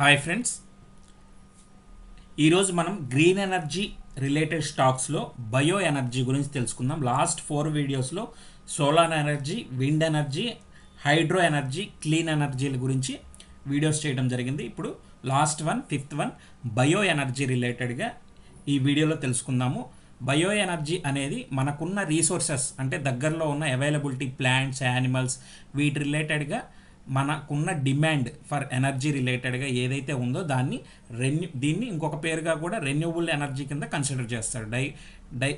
Hi friends. ఈరోజు మనం green energy related స్టాక్స్లో బయో ఎనర్జీ గురించి తెలుసుకుందాం. లాస్ట్ ఫోర్ వీడియోస్లో solar energy wind energy hydro energy clean ఎనర్జీల గురించి వీడియోస్ చేయడం జరిగింది. ఇప్పుడు last one fifth one bio energy రిలేటెడ్గా ఈ వీడియోలో తెలుసుకుందాము. బయో ఎనర్జీ అనేది మనకున్న రీసోర్సెస్ అంటే దగ్గరలో ఉన్న అవైలబిలిటీ ప్లాంట్స్ యానిమల్స్ వీటి రిలేటెడ్గా మనకున్న డిమాండ్ ఫర్ ఎనర్జీ రిలేటెడ్గా ఏదైతే ఉందో దాన్ని రెన్యూ దీన్ని ఇంకొక పేరుగా కూడా రెన్యూబుల్ ఎనర్జీ కింద కన్సిడర్ చేస్తారు. Die die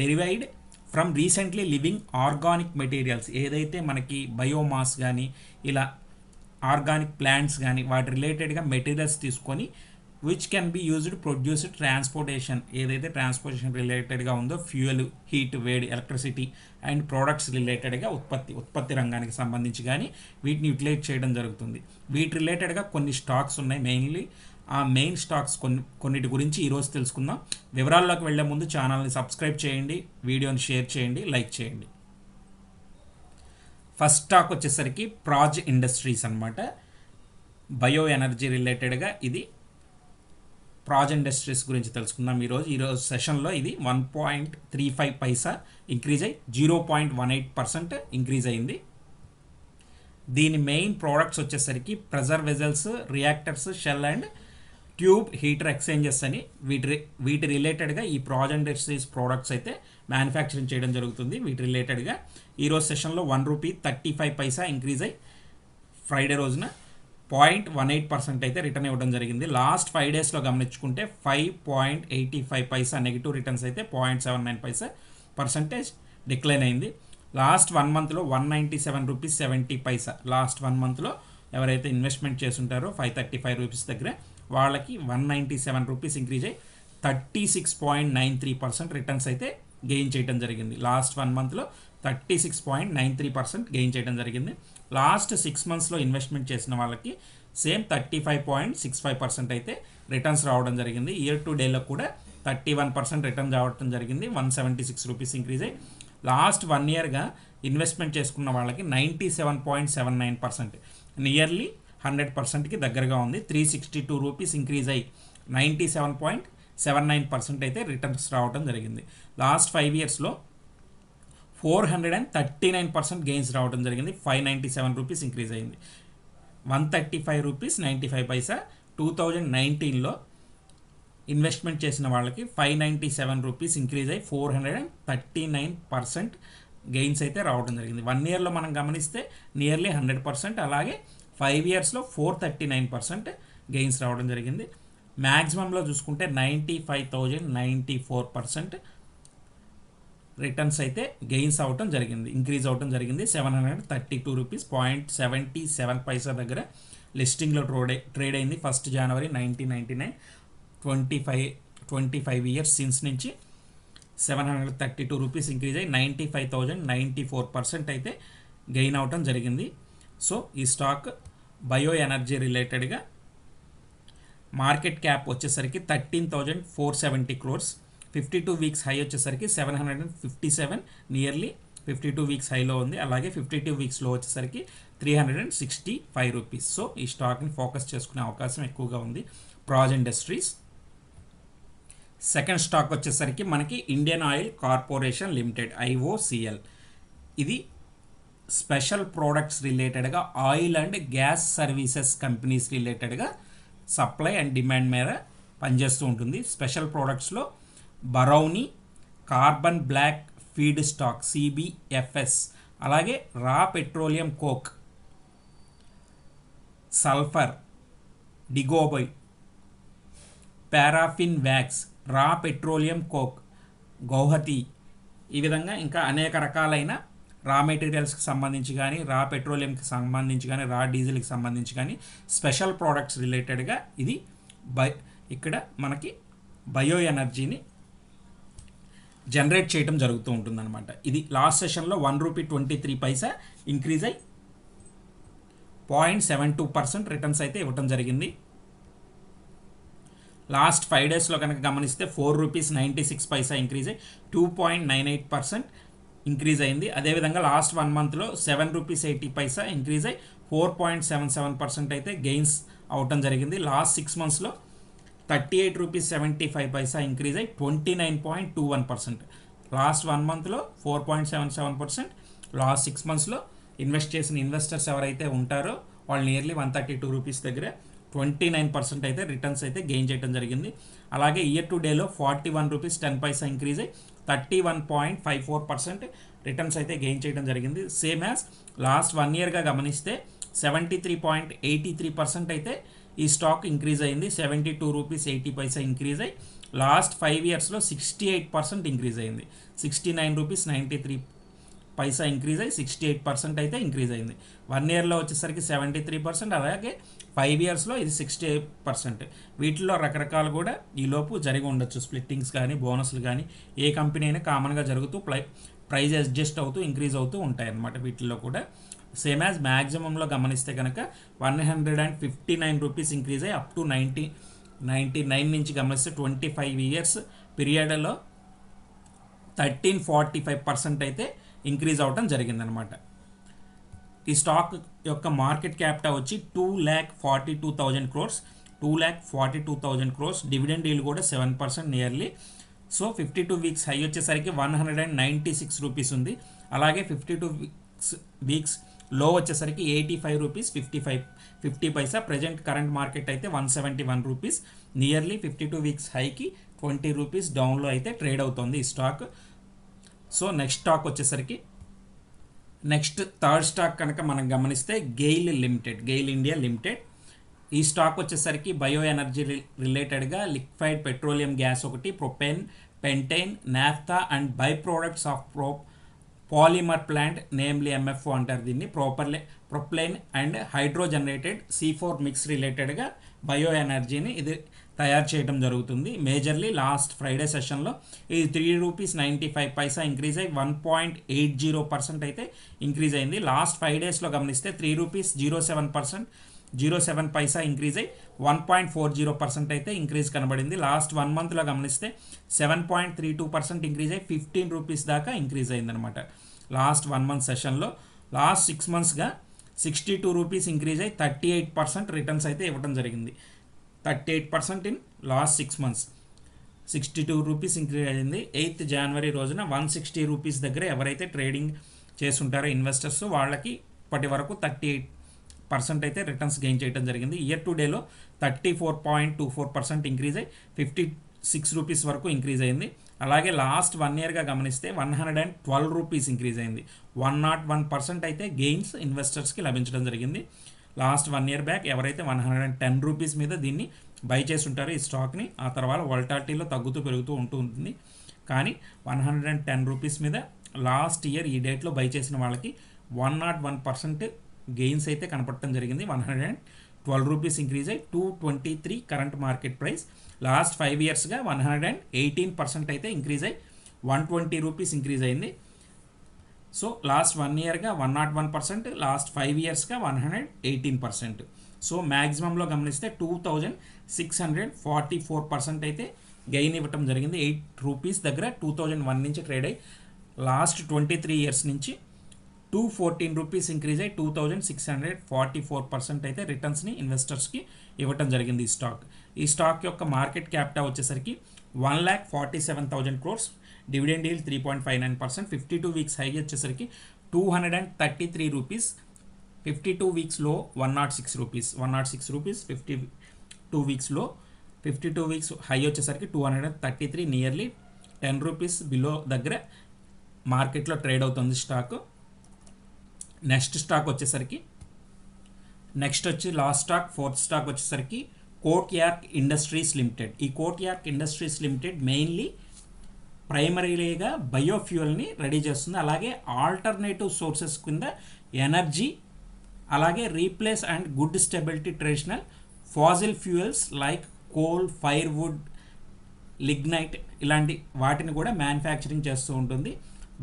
derived from recently living organic materials ఏదైతే మనకి బయోమాస్ కానీ ఇలా ఆర్గానిక్ ప్లాంట్స్ కానీ వాటి రిలేటెడ్గా మెటీరియల్స్ తీసుకొని which can be used produced transportation ఏదైతే ట్రాన్స్పోర్టేషన్ రిలేటెడ్గా ఉందో ఫ్యూయల్ హీట్ వేడి ఎలక్ట్రిసిటీ అండ్ ప్రోడక్ట్స్ రిలేటెడ్గా ఉత్పత్తి ఉత్పత్తి రంగానికి సంబంధించి కానీ వీటిని యూటిలైజ్ చేయడం జరుగుతుంది. వీటి రిలేటెడ్గా కొన్ని స్టాక్స్ ఉన్నాయి మెయిన్లీ ఆ మెయిన్ స్టాక్స్ కొన్ని కొన్నిటి గురించి ఈరోజు తెలుసుకుందాం. వివరాల్లోకి వెళ్ళే ముందు ఛానల్ని సబ్స్క్రైబ్ చేయండి వీడియోని షేర్ చేయండి లైక్ చేయండి. ఫస్ట్ స్టాక్ వచ్చేసరికి ప్రాజ్ ఇండస్ట్రీస్ అనమాట బయో ఎనర్జీ రిలేటెడ్గా ఇది ప్రాజ్ ఇండస్ట్రీస్ గురించి తెలుసుకుందాం. ఈరోజు ఈరోజు సెషన్లో ఇది one point three five paisa increase అయ్యి zero point one eight percent increase అయింది దీని మెయిన్ ప్రోడక్ట్స్ వచ్చేసరికి pressure vessels reactors shell and tube heater exchanges అని వీటి వీటి రిలేటెడ్గా ఈ ప్రాజ్ ఇండస్ట్రీస్ ప్రోడక్ట్స్ అయితే మ్యానుఫ్యాక్చరింగ్ చేయడం జరుగుతుంది. వీటి రిలేటెడ్గా ఈరోజు సెషన్లో one rupee thirty five paisa increase అయ్యి ఫ్రైడే రోజున పాయింట్ వన్ ఎయిట్ పర్సెంట్ అయితే రిటర్న్ ఇవ్వడం జరిగింది. లాస్ట్ ఫైవ్ డేస్లో గమనించుకుంటే ఫైవ్ పాయింట్ ఎయిటీ ఫైవ్ పైసా నెగిటివ్ రిటర్న్స్ అయితే పాయింట్ సెవెన్ నైన్ పైసా పర్సంటేజ్ డిక్లైన్ అయింది. లాస్ట్ వన్ మంత్లో one ninety seven rupees seventy పైసా లాస్ట్ వన్ మంత్లో ఎవరైతే ఇన్వెస్ట్మెంట్ చేస్తుంటారో ఫైవ్ థర్టీ ఫైవ్ రూపీస్ దగ్గర వాళ్ళకి one ninety seven rupees increase అయ్యి thirty six point nine three percent returns అయితే gain చేయడం జరిగింది. లాస్ట్ వన్ మంత్లో thirty six point nine three percent gain చేయడం జరిగింది. లాస్ట్ సిక్స్ మంత్స్లో ఇన్వెస్ట్మెంట్ చేసిన వాళ్ళకి same thirty five point six five percent అయితే రిటర్న్స్ రావడం జరిగింది. ఇయర్ టు డేలో కూడా థర్టీ వన్ పర్సెంట్ రిటర్న్ రావడం జరిగింది. One seventy six rupees increase అయ్యి లాస్ట్ వన్ ఇయర్గా ఇన్వెస్ట్మెంట్ చేసుకున్న వాళ్ళకి ninety seven point seven nine percent nearly hundred పర్సెంట్కి దగ్గరగా ఉంది. Three sixty two rupees increase అయ్యి ninety seven point seven nine percent అయితే రిటర్న్స్ రావడం జరిగింది. లాస్ట్ ఫైవ్ ఇయర్స్లో four hundred and thirty nine percent gains రావడం జరిగింది. Five ninety seven rupees increase అయింది. One thirty five rupees ninety five paisa two thousand నైన్టీన్లో investment చేసిన వాళ్ళకి five ninety seven rupees increase అయ్యి four hundred and thirty nine percent gains అయితే రావడం జరిగింది. వన్ ఇయర్లో మనం గమనిస్తే నియర్లీ హండ్రెడ్ పర్సెంట్ అలాగే ఫైవ్ ఇయర్స్లో four thirty nine percent gains రావడం జరిగింది. మ్యాక్సిమంలో చూసుకుంటే ninety five thousand ninety four percent returns అయితే గెయిన్స్ అవటం జరిగింది. ఇంక్రీజ్ అవటం జరిగింది. Seven hundred thirty two rupees point seventy seven paisa దగ్గర లిస్టింగ్లో ట్రోడ్ ట్రేడ్ అయింది. ఫస్ట్ జనవరి nineteen ninety nine twenty five twenty five years since నుంచి seven hundred thirty two rupees increase అయ్యి ninety five thousand ninety four percent అయితే gain అవటం జరిగింది. So ఈ స్టాక్ బయో ఎనర్జీ రిలేటెడ్గా మార్కెట్ క్యాప్ వచ్చేసరికి thirteen thousand four seventy crores fifty two weeks high వచ్చేసరికి seven hundred and fifty seven nearly fifty two weeks హైలో ఉంది. అలాగే ఫిఫ్టీ టూ వీక్స్లో వచ్చేసరికి three hundred and sixty five rupees so ఈ స్టాక్ని focus చేసుకునే అవకాశం ఎక్కువగా ఉంది. ప్రాజ్ ఇండస్ట్రీస్ సెకండ్ స్టాక్ వచ్చేసరికి మనకి Indian Oil Corporation Limited IOCL ఇది స్పెషల్ ప్రోడక్ట్స్ రిలేటెడ్గా oil and gas services companies రిలేటెడ్గా సప్లై అండ్ డిమాండ్ మీద పనిచేస్తూ ఉంటుంది. Special ప్రోడక్ట్స్లో Barauni carbon black feed stock CBFS అలాగే raw petroleum coke sulphur Digboi paraffin wax raw petroleum coke Guwahati. ఈ విధంగా ఇంకా అనేక రకాలైన రా మెటీరియల్స్కి సంబంధించి కానీ రా పెట్రోలియంకి సంబంధించి కానీ రా డీజిల్కి సంబంధించి కానీ స్పెషల్ ప్రోడక్ట్స్ రిలేటెడ్గా ఇది బై ఇక్కడ మనకి బయో ఎనర్జీని జనరేట్ చేయడం జరుగుతూ ఉంటుందన్నమాట. ఇది లాస్ట్ సెషన్లో one rupee twenty three paisa increase అయ్యి point seven two percent returns అయితే ఇవ్వటం జరిగింది. లాస్ట్ ఫైవ్ డేస్లో కనుక గమనిస్తే four rupees ninety six paisa increase అయ్యి two point nine eight percent increase అయింది. అదేవిధంగా లాస్ట్ వన్ మంత్లో seven rupees eighty paisa increase అయ్యి four point seven seven percent అయితే గెయిన్స్ అవటం జరిగింది. లాస్ట్ సిక్స్ మంత్స్లో thirty eight rupees seventy five paisa increase అయ్యి twenty nine point two one percent last one మంత్లో four point seven seven percent last six మంత్స్లో invest చేసిన investors ఎవరైతే ఉంటారో వాళ్ళు nearly one thirty two rupees దగ్గర twenty nine percent అయితే returns అయితే గెయిన్ చేయడం జరిగింది. అలాగే ఇయర్ టు డేలో forty one rupees ten paisa increase అయ్యి thirty one point five four percent returns అయితే గెయిన్ చేయడం జరిగింది. సేమ్ యాజ్ లాస్ట్ వన్ ఇయర్గా గమనిస్తే seventy three point eighty three percent అయితే ఈ స్టాక్ ఇంక్రీజ్ అయింది. Seventy two rupees eighty paisa increase అయ్యి లాస్ట్ ఫైవ్ ఇయర్స్లో సిక్స్టీ ఎయిట్ పర్సెంట్ ఇంక్రీజ్ అయింది. Sixty nine rupees ninety three paisa increase అయ్యి sixty eight percent అయితే ఇంక్రీజ్ అయింది. One ఇయర్లో వచ్చేసరికి సెవెంటీ త్రీ పర్సెంట్ అలాగే ఫైవ్ ఇయర్స్లో ఇది సిక్స్టీ ఎయిట్ పర్సెంట్ వీటిలో రకరకాలు కూడా ఈలోపు జరిగి ఉండొచ్చు. స్ప్లిట్టింగ్స్ కానీ బోనస్లు కానీ ఏ కంపెనీ అయినా కామన్గా జరుగుతూ ప్లై ప్రైజ్ అడ్జస్ట్ అవుతూ ఇంక్రీజ్ అవుతూ ఉంటాయి అన్నమాట వీటిల్లో కూడా. సేమ్ యాజ్ మ్యాక్సిమంలో గమనిస్తే కనుక one hundred and fifty nine rupees increase అయ్యి up to ninety ninety nine నుంచి గమనిస్తే ట్వంటీ ఫైవ్ ఇయర్స్ పీరియడ్లో థర్టీన్ ఫార్టీ ఫైవ్ పర్సెంట్ అయితే ఇంక్రీజ్ అవడం జరిగిందనమాట. ఈ స్టాక్ యొక్క మార్కెట్ క్యాపిటల్ వచ్చి two lakh forty two thousand crores two lakh forty two thousand crores dividend deal కూడా seven percent nearly so fifty two weeks high వచ్చేసరికి one hundred and ninety six rupees ఉంది. అలాగే fifty two weeks weeks లో వచ్చేసరికి eighty five rupees fifty five fifty paisa present current market అయితే one seventy one rupees nearly fifty two weeks హైకి twenty rupees డౌన్లో అయితే trade అవుతుంది ఈ stock so next stock వచ్చేసరికి నెక్స్ట్ థర్డ్ స్టాక్ కనుక మనం గమనిస్తే GAIL Limited GAIL India Limited ఈ స్టాక్ వచ్చేసరికి బయో ఎనర్జీ రిలేటెడ్గా లిక్విడ్ పెట్రోలియం గ్యాస్ ఒకటి propene pentane naphtha and by products of pro polymer plant namely MFO అంటారు దీన్ని ప్రోపర్లే propylene and hydro generated C four mix రిలేటెడ్గా బయో ఎనర్జీని ఇది తయారు చేయడం జరుగుతుంది. మేజర్లీ లాస్ట్ ఫ్రైడే సెషన్లో ఇది three rupees ninety five paisa increase అయ్యి one point eight zero percent అయితే ఇంక్రీజ్ అయింది. లాస్ట్ ఫైవ్ డేస్లో గమనిస్తే three rupees zero seven percent zero seven paisa increase అయ్యి one point four zero percent అయితే increase కనబడింది. లాస్ట్ వన్ మంత్లో గమనిస్తే seven point three two percent increase అయ్యి ఫిఫ్టీన్ రూపీస్ దాకా ఇంక్రీజ్ అయిందనమాట లాస్ట్ వన్ మంత్ సెషన్లో లాస్ట్ సిక్స్ మంత్స్గా సిక్స్టీ టూ రూపీస్ ఇంక్రీజ్ అయ్యి థర్టీ ఎయిట్ పర్సెంట్ రిటర్న్స్ అయితే ఇవ్వడం జరిగింది. Thirty eight percent in last six months sixty two rupees increase అయింది. ఎయిత్ జనవరి రోజున వన్ సిక్స్టీ రూపీస్ దగ్గర ఎవరైతే ట్రేడింగ్ చేస్తుంటారో ఇన్వెస్టర్స్ వాళ్ళకి ఇప్పటి వరకు థర్టీ ఎయిట్ పర్సెంట్ అయితే రిటర్న్స్ గెయిన్ చేయడం జరిగింది. ఇయర్ టు డేలో thirty four point two four percent increase అయ్యి ఫిఫ్టీ సిక్స్ రూపీస్ వరకు ఇంక్రీజ్ అయింది. అలాగే లాస్ట్ వన్ ఇయర్గా గమనిస్తే one hundred and twelve rupees increase అయింది. వన్ నాట్ వన్ పర్సెంట్ అయితే గెయిన్స్ ఇన్వెస్టర్స్కి లభించడం జరిగింది. లాస్ట్ వన్ ఇయర్ బ్యాక్ ఎవరైతే one hundred and ten rupees మీద దీన్ని బై చేసి ఉంటారో ఈ స్టాక్ని ఆ తర్వాత వల్టాటీలో తగ్గుతూ పెరుగుతూ ఉంటూ ఉంటుంది. కానీ one hundred and ten rupees మీద లాస్ట్ ఇయర్ ఈ డేట్లో బై చేసిన వాళ్ళకి one nought one percent gains అయితే కనపడటం జరిగింది. One hundred and twelve rupees increase అయ్యి two twenty three current market price last five ఇయర్స్గా one hundred and eighteen percent అయితే ఇంక్రీజ్ అయ్యి వన్ ట్వంటీ రూపీస్ ఇంక్రీజ్ అయింది. So last one ఇయర్గా one nought one percent last five ఇయర్స్గా one hundred eighteen percent so మ్యాక్సిమంలో గమనిస్తే two thousand six hundred forty four percent అయితే gain ఇవ్వటం జరిగింది. Eight rupees దగ్గర two thousand one నుంచి trade అయ్యి last twenty three years నుంచి two fourteen rupees increase అయ్యి two thousand six hundred forty four percent అయితే రిటర్న్స్ని ఇన్వెస్టర్స్కి ఇవ్వటం జరిగింది ఈ స్టాక్ ఈ స్టాక్ యొక్క మార్కెట్ క్యాపిటల్ వచ్చేసరికి one lakh forty seven thousand crores dividend deal three point five nine percent fifty two weeks high వచ్చేసరికి two hundred and thirty three rupees fifty two వీక్స్లో one nought six rupees one nought six rupees fifty two వీక్స్లో fifty two weeks high వచ్చేసరికి two hundred and thirty three nearly ten rupees below దగ్గర మార్కెట్లో trade అవుతుంది stock next stock వచ్చేసరికి next వచ్చి last stock fourth stock వచ్చేసరికి Kotyark industries limited. ఈ Kotyark industries limited mainly ప్రైమరీగా బయోఫ్యూయల్ని రెడీ చేస్తుంది. అలాగే ఆల్టర్నేటివ్ సోర్సెస్ కింద ఎనర్జీ అలాగే replace and good stability traditional fossil fuels like coal firewood lignite ఇలాంటి వాటిని కూడా మ్యానుఫ్యాక్చరింగ్ చేస్తూ ఉంటుంది.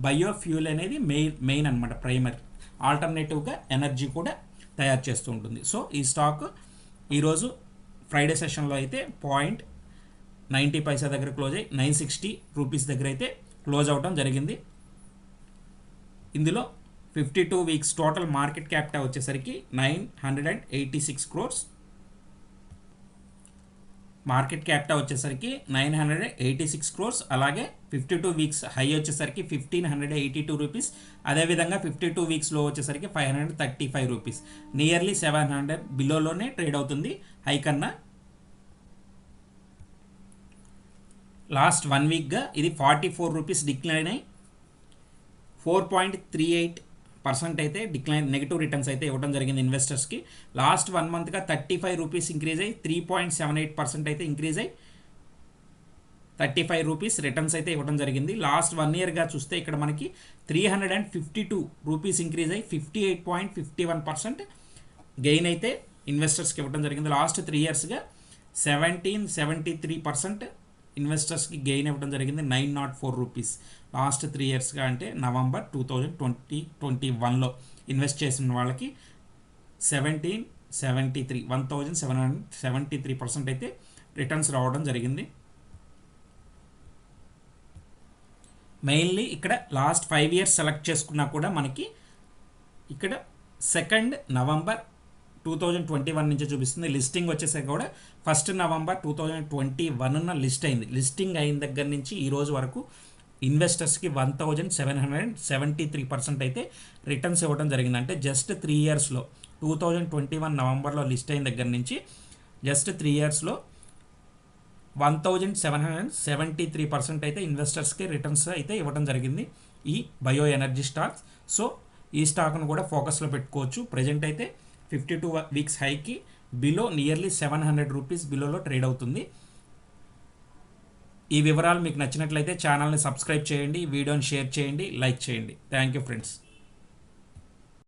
బయోఫ్యూయల్ అనేది మెయిన్ మెయిన్ అనమాట ప్రైమరీ. ఆల్టర్నేటివ్గా ఎనర్జీ కూడా తయారు చేస్తూ ఉంటుంది. సో ఈ స్టాక్ ఈరోజు ఫ్రైడే సెషన్లో అయితే పాయింట్ నైంటీ పైసా దగ్గర క్లోజ్ అయ్యి నైన్ సిక్స్టీ రూపీస్ దగ్గర అయితే క్లోజ్ అవడం జరిగింది. ఇందులో fifty two weeks total market capital వచ్చేసరికి nine hundred and eighty six crores market capital వచ్చేసరికి nine hundred eighty six crores అలాగే ఫిఫ్టీ టూ వీక్స్ హై వచ్చేసరికి fifteen hundred eighty two rupees. అదేవిధంగా ఫిఫ్టీ టూ వీక్స్లో వచ్చేసరికి five hundred thirty five rupees. Nearly seven hundred బిలోలోనే trade అవుతుంది. High కన్నా last one వీక్గా ఇది ఫార్టీ ఫోర్ రూపీస్ డిక్లైన్ అయ్యి four point three eight percent అయితే డిక్లైన్ నెగిటివ్ రిటర్న్స్ అయితే ఇవ్వడం జరిగింది ఇన్వెస్టర్స్కి లాస్ట్ వన్ మంత్గా థర్టీ ఫైవ్ రూపీస్ ఇంక్రీజ్ అయ్యి three point seven eight percent అయితే ఇంక్రీజ్ అయ్యి థర్టీ ఫైవ్ రూపీస్ రిటర్న్స్ అయితే ఇవ్వడం జరిగింది. లాస్ట్ వన్ ఇయర్గా చూస్తే ఇక్కడ మనకి three hundred and fifty two rupees increase అయ్యి fifty eight point fifty one percent gain అయితే ఇన్వెస్టర్స్కి ఇవ్వడం జరిగింది. లాస్ట్ త్రీ ఇయర్స్గా సెవెంటీన్ సెవెంటీ త్రీ పర్సెంట్ ఇన్వెస్టర్స్కి గెయిన్ ఇవ్వడం జరిగింది nine nought four rupees last three ఇయర్స్గా అంటే November two thousand twenty twenty వన్లో ఇన్వెస్ట్ చేసిన వాళ్ళకి seventeen seventy three one thousand seven hundred seventy three percent అయితే రిటర్న్స్ రావడం జరిగింది. మెయిన్లీ ఇక్కడ లాస్ట్ ఫైవ్ ఇయర్స్ సెలెక్ట్ చేసుకున్నా కూడా మనకి ఇక్కడ second November two thousand twenty one నుంచి చూపిస్తుంది. లిస్టింగ్ వచ్చేసరికి కూడా first November two thousand twenty వన్న లిస్ట్ అయింది. లిస్టింగ్ అయిన దగ్గర నుంచి ఈ రోజు వరకు ఇన్వెస్టర్స్కి one thousand seven hundred seventy three percent అయితే రిటర్న్స్ ఇవ్వడం జరిగింది. అంటే జస్ట్ త్రీ ఇయర్స్లో టూ థౌజండ్ ట్వంటీ వన్ నవంబర్లో లిస్ట్ అయిన దగ్గర నుంచి జస్ట్ త్రీ ఇయర్స్లో one thousand seven hundred seventy three percent అయితే ఇన్వెస్టర్స్కి రిటర్న్స్ అయితే ఇవ్వడం జరిగింది ఈ బయో ఎనర్జీ స్టాక్స్ సో ఈ స్టాక్ను కూడా ఫోకస్లో పెట్టుకోవచ్చు. ప్రజెంట్ అయితే fifty two weeks హైకి below nearly seven hundred rupees బిలోలో trade అవుతుంది. ఈ వివరాలు మీకు నచ్చినట్లయితే ఛానల్ని సబ్స్క్రైబ్ చేయండి వీడియోని షేర్ చేయండి లైక్ చేయండి. Thank you friends